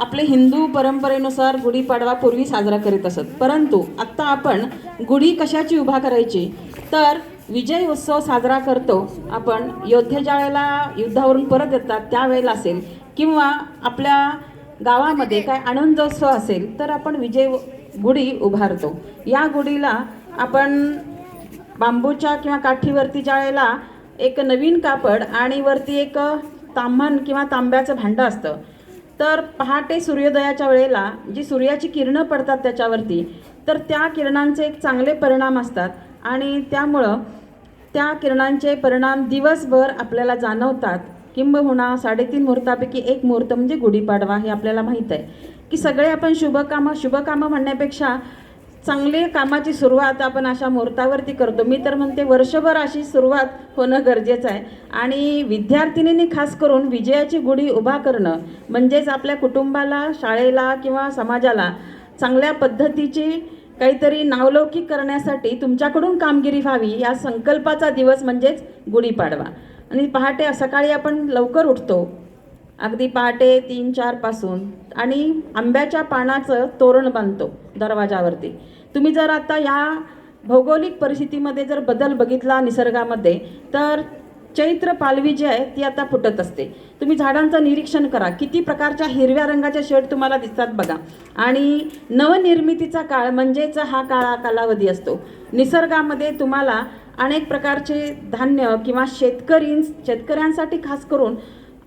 आपले हिंदू परंपरेनुसार गुढीपाडवा पूर्वी साजरा करीत असत. परंतु आत्ता आपण गुढी कशाची उभा करायची? तर विजय उत्सव साजरा करतो. आपण योद्धे ज्या वेळेला युद्धावरून परत येतात त्यावेळेला असेल. किंवा आपल्या गावामध्ये काय आनंदोत्सव असेल तर आपण विजय गुढी उभारतो. या गुढीला आपण बांबूच्या किंवा काठीवरती ज्या वेळेला एक नवीन कापड आणि वरती एक ताम्हण किंवा तांब्याचं भांडं असतं तर पहाटे सूर्योदयाच्या वेळेला जी सूर्याची किरणं पडतात त्याच्यावरती तर त्या किरणांचे एक चांगले परिणाम असतात. आणि त्यामुळं त्या किरणांचे परिणाम दिवसभर आपल्याला जाणवतात. किंबहुना साडेतीन मुहूर्तापैकी एक मुहूर्त म्हणजे गुढीपाडवा हे आपल्याला माहीत आहे. की सगळे आपण शुभकामं शुभकामं म्हणण्यापेक्षा चांगली कामाची सुरुवात आपण अशा मुहूर्तावरती करतो. मी तर म्हणते वर्षभर अशी सुरुवात होणं गरजेचं आहे. आणि विद्यार्थिनींनी खास करून विजयाची गुढी उभा करणं म्हणजेच आपल्या कुटुंबाला शाळेला किंवा समाजाला चांगल्या पद्धतीची काहीतरी नावलौकिक करण्यासाठी तुमच्याकडून कामगिरी व्हावी या संकल्पाचा दिवस म्हणजेच गुढीपाडवा आणि पहाटे सकाळी आपण लवकर उठतो. अगदी पहाटे तीन चारपासून आणि आंब्याच्या पानाचं तोरण बांधतो दरवाजावरती. तुम्ही जर आता या भौगोलिक परिस्थितीमध्ये जर बदल बघितला निसर्गामध्ये तर चैत्र पालवी जी आहे ती आता फुटत असते. तुम्ही झाडांचं निरीक्षण करा. किती प्रकारच्या हिरव्या रंगाच्या शेड तुम्हाला दिसतात बघा. आणि नवनिर्मितीचा काळ म्हणजेच हा काळा कालावधी असतो. निसर्गामध्ये तुम्हाला अनेक प्रकारचे धान्य किंवा शेतकरी शेतकऱ्यांसाठी खास करून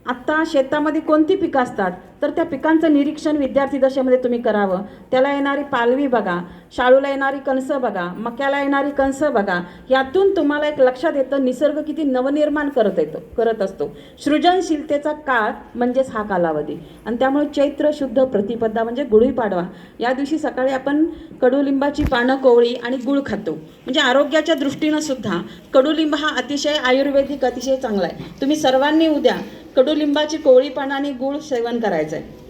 आत्ता शेतामध्ये कोणती पिकं असतात? तर त्या पिकांचं निरीक्षण विद्यार्थी दशेमध्ये तुम्ही करावं. त्याला येणारी पालवी बघा शाळूला येणारी कणसं बघा मक्याला येणारी कणसं बघा यातून तुम्हाला एक लक्षात येतं निसर्ग किती नवनिर्माण करत येतो करत असतो. सृजनशीलतेचा काळ म्हणजेच हा कालावधी. आणि त्यामुळे चैत्र शुद्ध प्रतिपदा म्हणजे गुढीपाडवा. या दिवशी सकाळी आपण कडुलिंबाची पानं कोवळी आणि गुळ खातो. म्हणजे आरोग्याच्या दृष्टीनं सुद्धा कडुलिंब हा अतिशय आयुर्वेदिक अतिशय चांगला आहे. तुम्ही सर्वांनी उद्या कडुलिंबाची कोवळी पानं आणि गुळ सेवन करायचं. आहे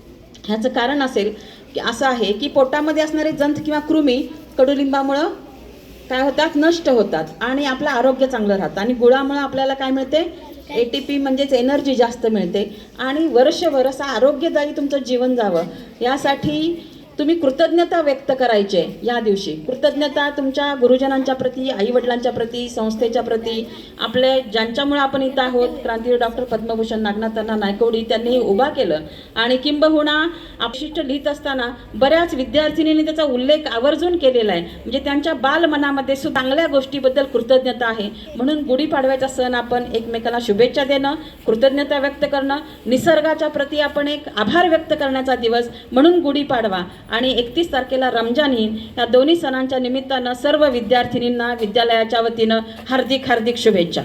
ह्याचं कारण असेल की असं आहे की पोटामध्ये असणारे जंत किंवा कृमी कडुलिंबामुळं काय होतात? नष्ट होतात आणि आपलं आरोग्य चांगलं राहतं. आणि गुळामुळं आपल्याला काय मिळते? ए टी पी म्हणजेच एनर्जी जास्त मिळते. आणि वर्षभर असं आरोग्यदायी तुमचं जीवन जावं. यासाठी तुम्ही कृतज्ञता व्यक्त करायची आहे या दिवशी. कृतज्ञता तुमच्या गुरुजनांच्या प्रती आईवडिलांच्या प्रती संस्थेच्या प्रती आपले ज्यांच्यामुळे आपण इथं आहोत क्रांतीवीर डॉक्टर पद्मभूषण नागनाथांना नायकवडी त्यांनी उभा केलं. आणि किंबहुना अपशिष्ट लिहित असताना बऱ्याच विद्यार्थिनींनी त्याचा उल्लेख आवर्जून केलेला आहे. म्हणजे त्यांच्या बालमनामध्ये सुद्धा चांगल्या गोष्टीबद्दल कृतज्ञता आहे. म्हणून गुढीपाडव्याचा सण आपण एकमेकाला शुभेच्छा देणं कृतज्ञता व्यक्त करणं निसर्गाच्या प्रती आपण एक आभार व्यक्त करण्याचा दिवस म्हणून गुढीपाडवा. आणि एकतीस तारखेला रमजान ईद या दोन्ही सणांच्या निमित्तानं सर्व विद्यार्थिनींना विद्यालयाच्या वतीनं हार्दिक हार्दिक शुभेच्छा.